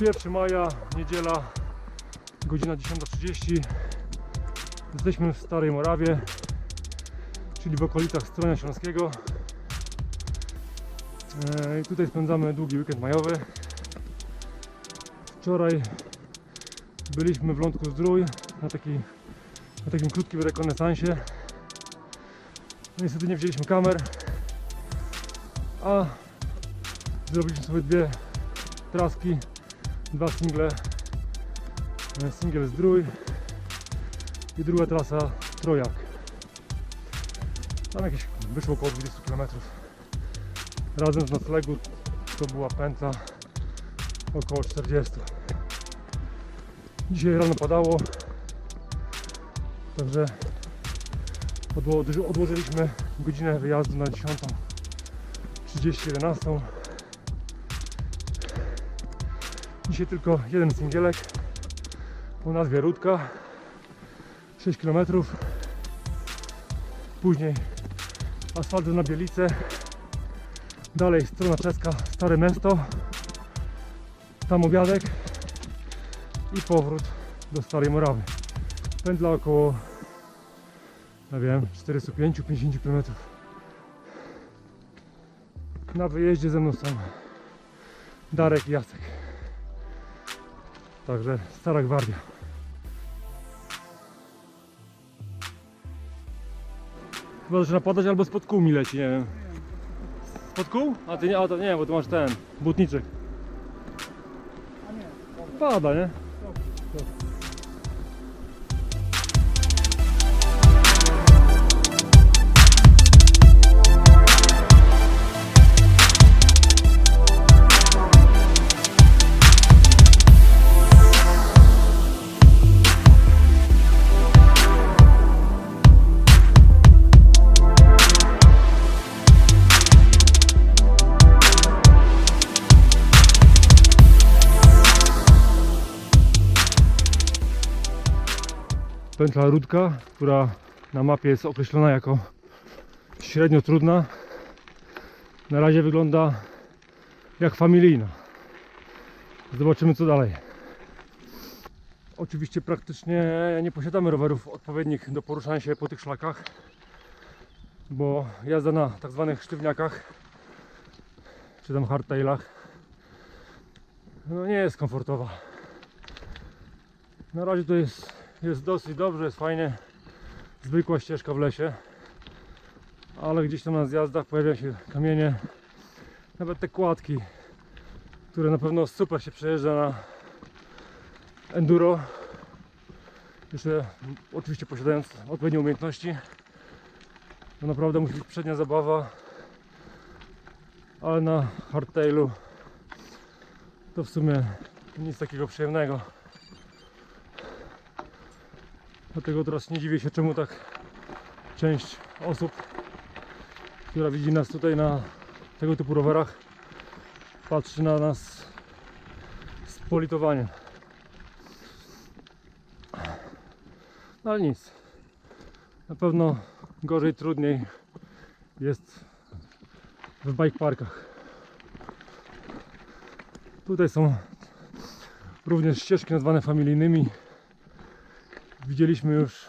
1 maja, niedziela, godzina 10.30. Jesteśmy w Starej Morawie, czyli w okolicach Stronia Śląskiego. E, I tutaj spędzamy długi weekend majowy. Wczoraj byliśmy w Lądku Zdrój na, taki, na takim krótkim rekonesansie. No Niestety nie wzięliśmy kamer, a zrobiliśmy sobie dwie traski, dwa single. E, Single Zdrój i druga trasa Trojak. Tam jakieś wyszło około 20 km. Razem z noclegu to była pętla około 40. Dzisiaj rano padało, także odło- odłożyliśmy godzinę wyjazdu na 10.30, 11. Dzisiaj tylko jeden singielek o nazwie Rudka. 6 km później asfalt na Bielice. Dalej strona czeska Stare Miasto. Tam obiadek i powrót do Starej Morawy. Pędla około nie wiem 45-50 km na wyjeździe ze mną są Darek i Jacek Także stara gwardia. Chyba zaczyna padać albo spod kół mi leci, nie wiem. Spod kół? A ty nie, a to nie, bo ty masz ten, butniczek. Pada, nie? Pętla Rudka, która na mapie jest określona jako średnio trudna. Na razie wygląda jak familijna. Zobaczymy co dalej. Oczywiście praktycznie nie posiadamy rowerów odpowiednich do poruszania się po tych szlakach, bo jazda na tak zwanych sztywniakach czy tam hardtailach no nie jest komfortowa. Na razie to jest, jest dosyć dobrze, jest fajnie. Zwykła ścieżka w lesie. Ale gdzieś tam na zjazdach pojawiają się kamienie. Nawet te kładki, które na pewno super się przejeżdża na enduro. Jeszcze oczywiście posiadając odpowiednie umiejętności. To naprawdę musi być przednia zabawa. Ale na hardtailu to w sumie nic takiego przyjemnego. Dlatego teraz nie dziwię się, czemu tak część osób, która widzi nas tutaj na tego typu rowerach, patrzy na nas z politowaniem. No ale nic. Na pewno gorzej, trudniej jest w bike parkach. Tutaj są również ścieżki nazwane familijnymi. Widzieliśmy już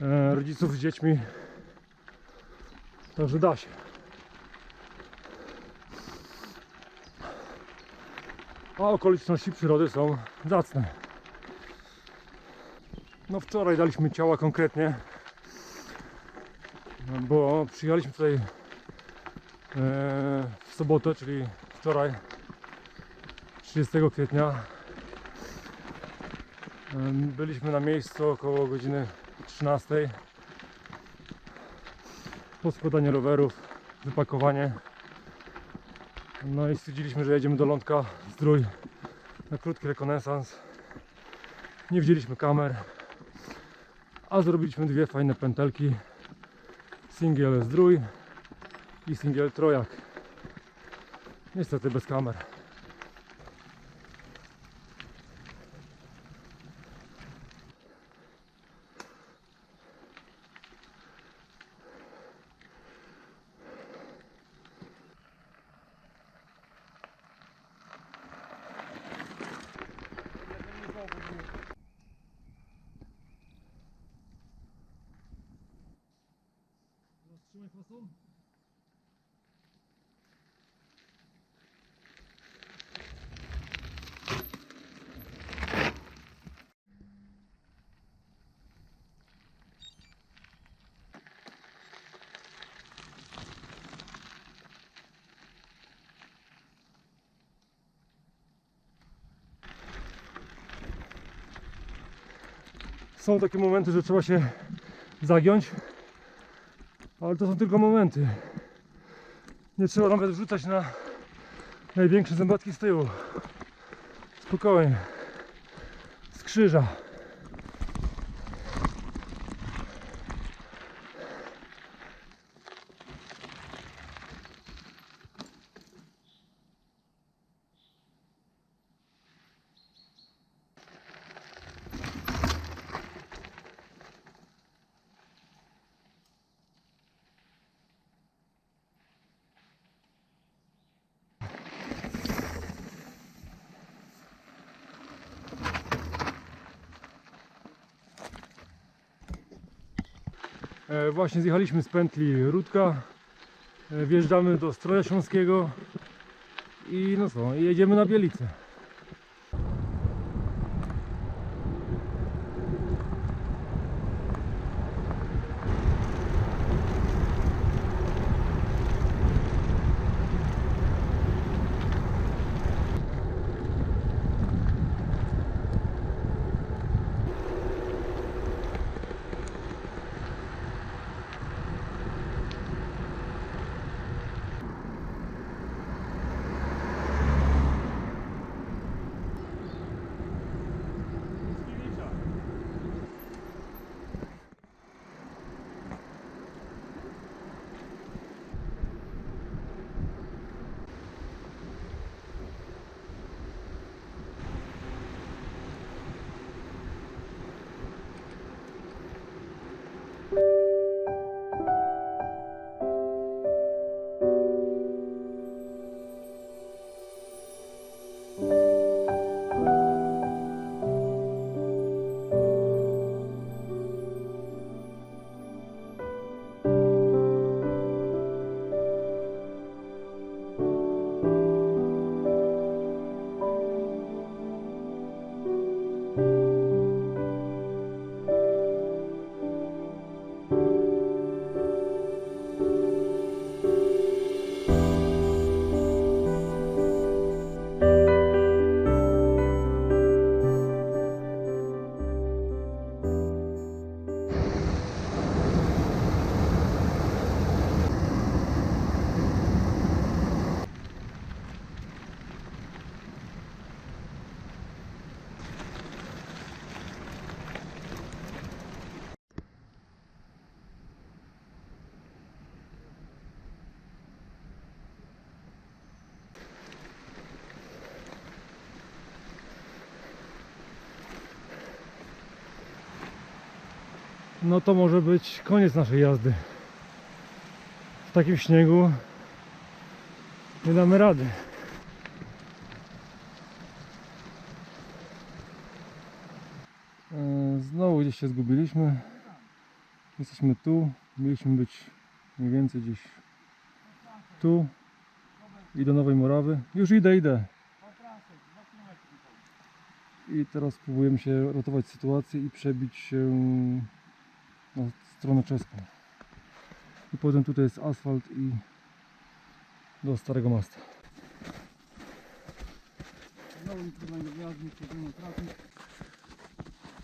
e, rodziców z dziećmi. Także da się. A okoliczności przyrody są zacne. No wczoraj daliśmy ciała konkretnie, bo przyjechaliśmy tutaj e, w sobotę, czyli wczoraj 30 kwietnia Byliśmy na miejscu około godziny 13. Po składaniu rowerów, wypakowanie. No i stwierdziliśmy, że jedziemy do Lądka Zdrój na krótki rekonesans. Nie wzięliśmy kamer, a zrobiliśmy dwie fajne pętelki. Singiel Zdrój i singiel Trojak. Niestety bez kamer. Trzymaj fason. Są takie momenty, że trzeba się zagiąć ale to są tylko momenty. Nie trzeba nawet wrzucać na największe zębatki z tyłu. Spokojnie. Z krzyża. Właśnie zjechaliśmy z pętli Rudka. E, Wjeżdżamy do Stroja Śląskiego. I no co, jedziemy na Bielicę. No to może być koniec naszej jazdy. W takim śniegu nie damy rady. E, Znowu gdzieś się zgubiliśmy. Jesteśmy tu. Mieliśmy być mniej więcej gdzieś tu i do Nowej Morawy. Już idę, idę. I teraz próbujemy się ratować sytuację i przebić się na stronę czeską. I potem tutaj jest asfalt i do Starego Masta.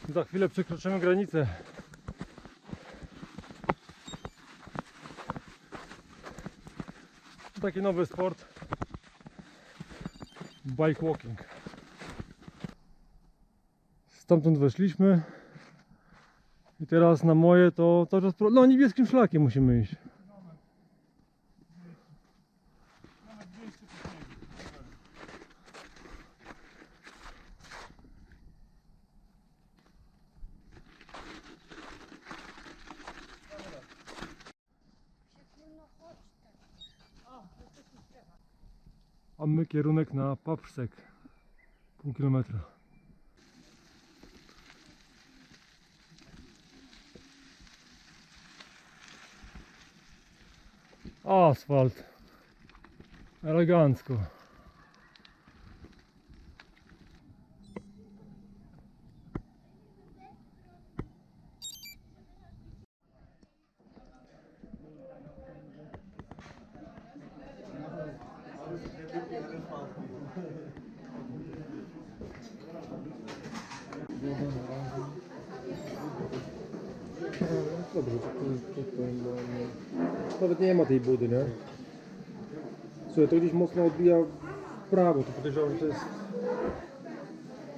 Za chwilę przekroczymy granicę. Taki nowy sport. Bike walking. Stamtąd weszliśmy. I teraz na moje to cały czas. No niebieskim szlakiem musimy iść. Nawet 200 po śniegu. A my kierunek na Paprsek. Pół kilometra. Asfalt. Elegancko. Dobrze, to tutaj mamy... Nawet nie ma tej budy, nie? Słuchaj, to gdzieś mocno odbija w prawo, to podejrzewam, że to jest...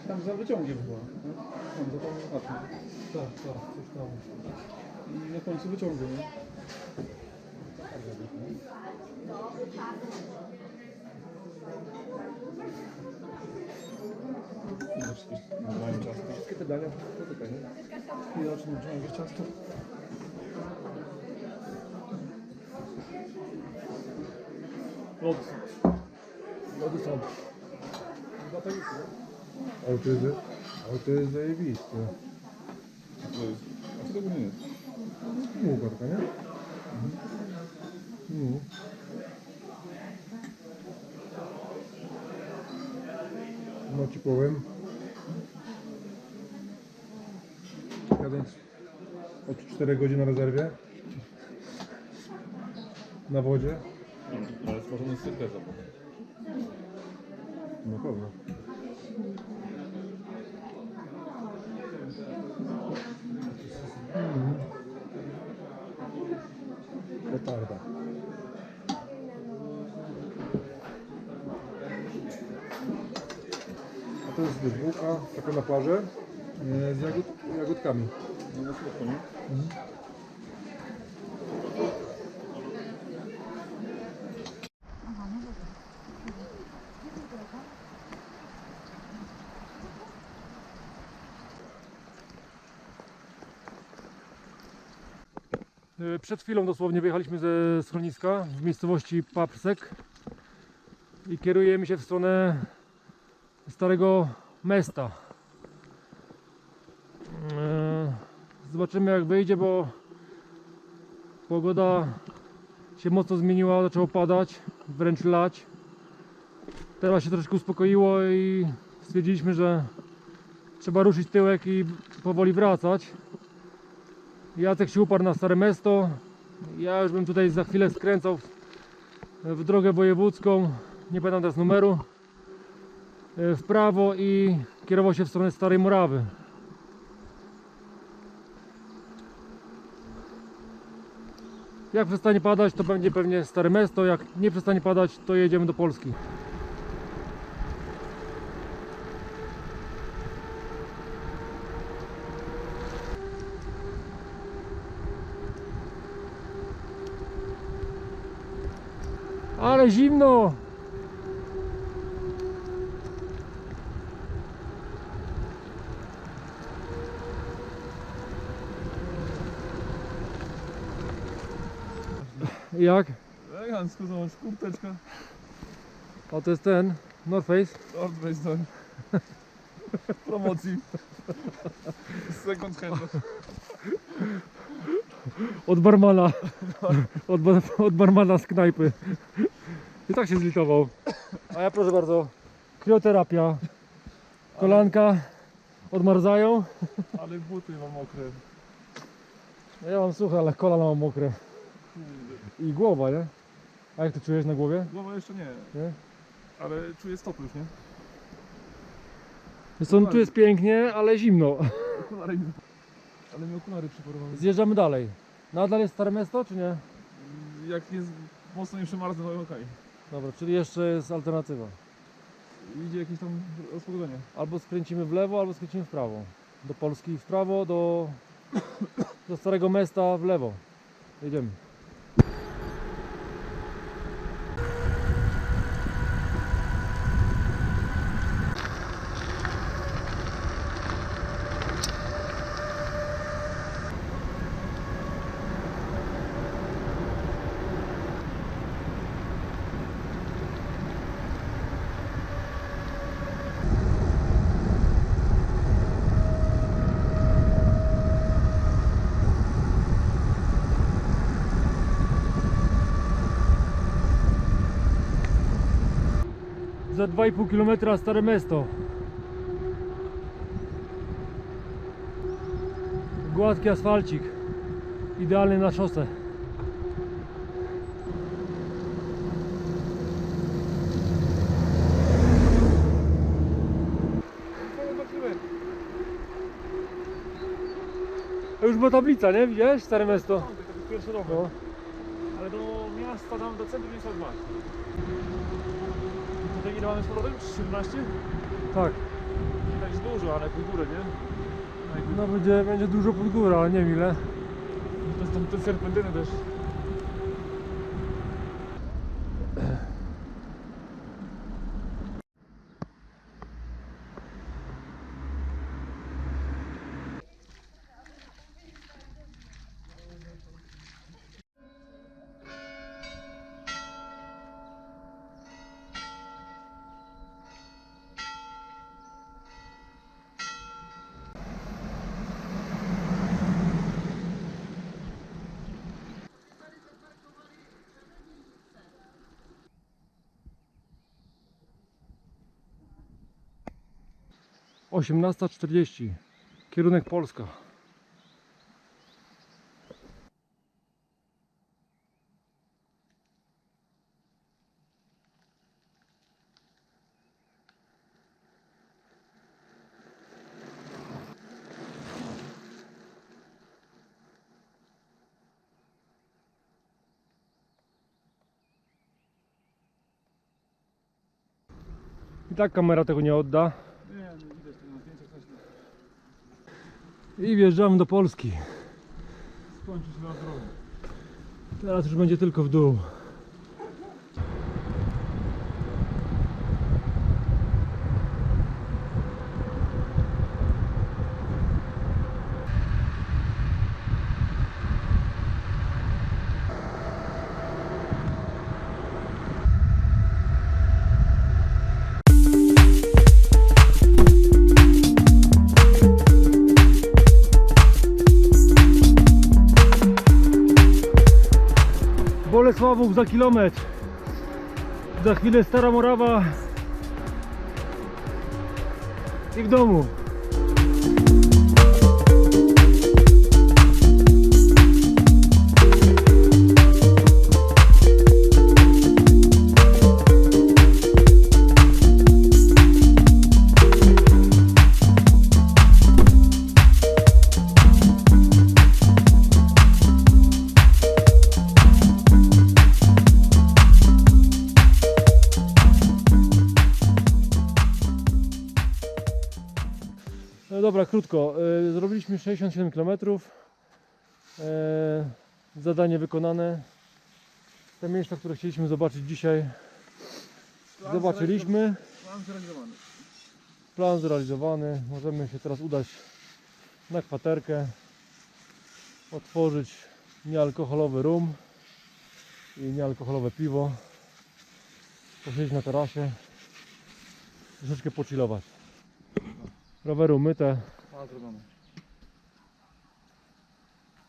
Tam za wyciągiem była. nie? Tam, za tą chatą. Tak, tak, coś tam. I na końcu wyciągu, nie? Wszystkie te dania, to tutaj, nie? Ile oczy mają jakieś ciasto? Lody są. Lody są. Chyba jest, nie? Ale to jest, ale to jest zajebiste. A co jest? A co tego nie jest? Mułgarka, nie? Mhm. No ci powiem. Jadąc od 4 godzin na rezerwie. Na wodzie. Ale stworzony z potem. Na pewno. Mhm. Petarda. A to jest bułka taka na parze z jagód, jagódkami. No na środku, nie? E, Przed chwilą dosłownie wyjechaliśmy ze schroniska w miejscowości Papsek i kierujemy się w stronę Starego Mesta. E, Zobaczymy jak wyjdzie, bo pogoda się mocno zmieniła, zaczęło padać, wręcz lać. Teraz się troszkę uspokoiło i stwierdziliśmy, że trzeba ruszyć tyłek i powoli wracać. Jacek się uparł na Stare Mesto. Ja już bym tutaj za chwilę skręcał w, drogę wojewódzką, nie pamiętam teraz numeru, e, w prawo i kierował się w stronę Starej Murawy. Jak przestanie padać, to będzie pewnie Stare Mesto, jak nie przestanie padać, to jedziemy do Polski. Ale zimno! Jak? Elegancko, zobacz, kurteczka. O, to jest ten North Face. North Face. W promocji. Second hand. Od barmana. Od, bar- od barmana z knajpy. I tak się zlitował. A ja proszę bardzo, krioterapia. Kolanka odmarzają. Ale buty mam mokre. No Ja mam suche, ale kolana mam mokre. I głowa, nie? A jak ty czujesz na głowie? Głowa jeszcze nie, Nie? ale czuję stopy już, nie? Wiesz co, no tu jest pięknie, ale zimno. Okulary mi... Ale mi okulary przyporowały. Zjeżdżamy dalej. Nadal jest Stare Miasto, czy nie? Jak jest mocno nie przemarzę, to okej. Dobra, czyli jeszcze jest alternatywa. Idzie jakieś tam rozpogodzenie. Albo skręcimy w lewo, albo skręcimy w prawo. Do Polski w prawo, do, do Starego Miasta w lewo. Jedziemy. Za 2,5 km Stare Miasto. Gładki asfalcik. Idealny na szosę. już była tablica, nie? Widziałeś? Stare miasto. No, to pierwszy dom. No. Ale do miasta, tam do centrum jest 2. Ile mamy z powrotem? 17? Tak. Widać dużo, ale pod górę, nie? No będzie, będzie dużo pod górę, ale nie wiem ile. To jest ten serpentyny też. Osiemnasta czterdzieści. Kierunek Polska. I tak kamera tego nie odda. Nie, nie widać tego na zdjęciach też nie. I wjeżdżamy do Polski. Skończy się na drogę. Teraz już będzie tylko w dół. Za kilometr. Za chwilę Stara Morawa. I w domu. Krótko. Y, Zrobiliśmy 67 km. E, Zadanie wykonane. Te miejsca, które chcieliśmy zobaczyć dzisiaj, zobaczyliśmy. Plan zrealizowany. Plan zrealizowany. Możemy się teraz udać na kwaterkę, otworzyć niealkoholowy rum i niealkoholowe piwo, posiedzieć na tarasie, troszeczkę pochillować. Rowery umyte Plan zrobiony.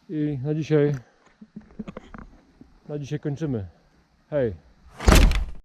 i na dzisiaj na dzisiaj kończymy. Hej!